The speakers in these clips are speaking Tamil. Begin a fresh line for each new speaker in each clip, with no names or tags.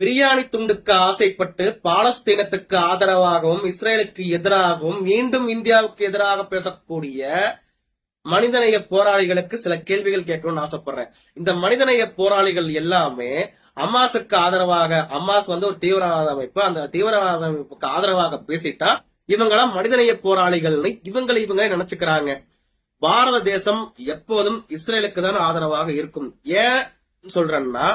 பிரியாணி துண்டுக்கு ஆசைப்பட்டு பாலஸ்தீனத்துக்கு ஆதரவாகவும் இஸ்ரேலுக்கு எதிராகவும் மீண்டும் இந்தியாவுக்கு எதிராக பேசக்கூடிய மனிதநேய போராளிகளுக்கு சில கேள்விகள் கேட்கணும்னு ஆசைப்படுறேன். இந்த மனிதநேய போராளிகள் எல்லாமே அம்மாஸுக்கு ஆதரவாக அம்மாஸ் வந்து ஒரு தீவிரவாத அமைப்பு அந்த தீவிரவாத அமைப்புக்கு ஆதரவாக பேசிட்டா இவங்களாம் மனிதநேய போராளிகள்னு இவங்களை இவங்க நினைச்சுக்கிறாங்க. பாரத தேசம் எப்போதும் இஸ்ரேலுக்கு தான் ஆதரவாக இருக்கும். ஏன் சொல்றேன்னா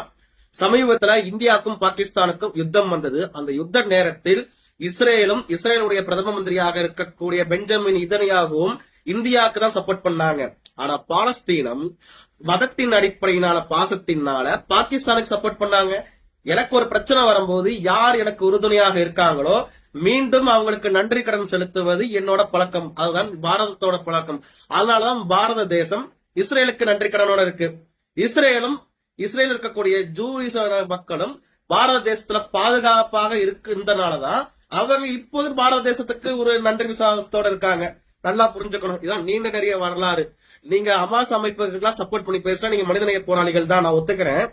சமீபத்துல இந்தியாவுக்கும் பாகிஸ்தானுக்கும் யுத்தம் வந்தது. அந்த யுத்த நேரத்தில் இஸ்ரேலும் இஸ்ரேலுடைய பிரதம மந்திரியாக இருக்கக்கூடிய பெஞ்சமின் இதனையாகவும் இந்தியாவுக்கு தான் சப்போர்ட் பண்ணாங்க. ஆனா பாலஸ்தீனம் மதத்தின் அடிப்படையினால பாசத்தினால பாகிஸ்தானுக்கு சப்போர்ட் பண்ணாங்க. எனக்கு ஒரு பிரச்சனை வரும்போது யார் எனக்கு உறுதுணையாக இருக்காங்களோ மீண்டும் அவங்களுக்கு நன்றி கடன் செலுத்துவது என்னோட பழக்கம். அதுதான் பாரதத்தோட பழக்கம். அதனாலதான் பாரத தேசம் இஸ்ரேலுக்கு நன்றி கடனோட இருக்கு. இஸ்ரேலும் இஸ்ரேல் இருக்கக்கூடிய ஜூரிச மக்களும் பாரத தேசத்துல பாதுகாப்பாக இருக்கின்றனாலதான் அவங்க இப்போது பாரத தேசத்துக்கு ஒரு நன்றி விசுவாசத்தோட இருக்காங்க. நல்லா புரிஞ்சுக்கணும். இதான் நீண்ட நிறைய வரலாறு. நீங்க அமாஸ் அமைப்புகள்லாம் சப்போர்ட் பண்ணி பேசுற நீங்க மனிதநேய போராளிகள் தான். நான் ஒத்துக்கிறேன்.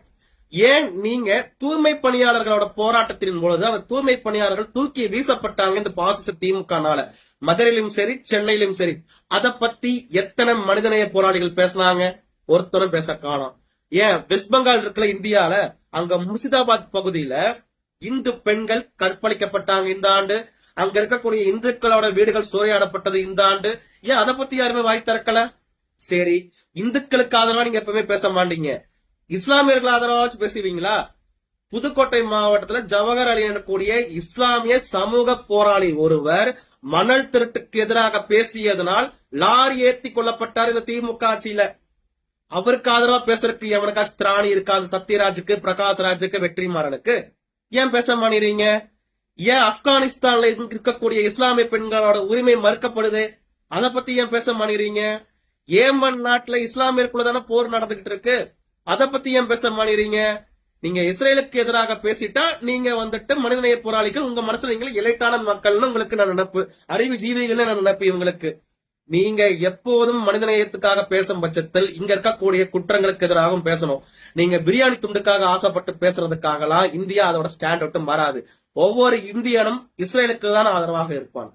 ஏன் நீங்க தூய்மை பணியாளர்களோட போராட்டத்தின் பொழுது அந்த தூய்மை பணியாளர்கள் தூக்கி வீசப்பட்டாங்க இந்த பாசிச திமுகனால. மதுரையிலும் சரி சென்னையிலும் சரி. அத பத்தி எத்தனை மனிதநேய போராளிகள் பேசினாங்க? ஒருத்தரும் பேச காணும். ஏன் வெஸ்ட் பெங்கால் இருக்கிற இந்தியால அங்க முர்சிதாபாத் பகுதியில இந்து பெண்கள் கற்பழிக்கப்பட்டாங்க இந்த ஆண்டு. அங்க இருக்கக்கூடிய இந்துக்களோட வீடுகள் சூறையாடப்பட்டது இந்த ஆண்டு. ஏன் அதை பத்தி யாருமே வாய் திறக்கல? சரி இந்துக்களுக்கு ஆதரவா நீங்க எப்பவுமே பேச மாட்டீங்க. இஸ்லாமியர்கள் ஆதரவா வச்சு பேசுவீங்களா? புதுக்கோட்டை மாவட்டத்துல ஜவஹர் அலி எனக்கூடிய இஸ்லாமிய சமூக போராளி ஒருவர் மணல் திருட்டுக்கு எதிராக பேசியதனால் லாரி ஏத்தி கொல்லப்பட்டார் இந்த திமுக ஆட்சியில. அவருக்கு ஆதரவா பேசுறதுக்கு எவனுக்காச்சும் திராணி இருக்காது சத்யராஜுக்கு பிரகாஷ்ராஜுக்கு வெற்றிமாறனுக்கு? ஏன் பேச மாட்டேறீங்க ஏன் ஆப்கானிஸ்தான்ல இருக்கக்கூடிய இஸ்லாமிய பெண்களோட உரிமை மறுக்கப்படுது? அதை பத்தி ஏன் பேச மாட்டேறீங்க ஏமன் நாட்டுல இஸ்லாமியருக்குள்ள தானே போர் நடந்துகிட்டு இருக்கு. அதை பத்தி ஏன் பேச மாட்டேறீங்க நீங்க இஸ்ரேலுக்கு எதிராக பேசிட்டா நீங்க வந்துட்டு மனிதநேய போராளிகள் உங்க மனசுல நீங்க இலைட்டான மக்கள்னு உங்களுக்கு நான் நினைப்பு அறிவு ஜீவிகள் நான் நினைப்பு இவங்களுக்கு. நீங்க எப்போதும் மனிதநேயத்துக்காக பேசும் பட்சத்தில் இங்க இருக்கக்கூடிய குற்றங்களுக்கு எதிராகவும் பேசணும். நீங்க பிரியாணி துண்டுக்காக ஆசைப்பட்டு பேசுறதுக்காகலாம் இந்தியா அதோட ஸ்டாண்ட் விட்டு மாறாது. ஒவ்வொரு இந்தியனும் இஸ்ரேலுக்கு தான் ஆதரவாக இருப்பான்.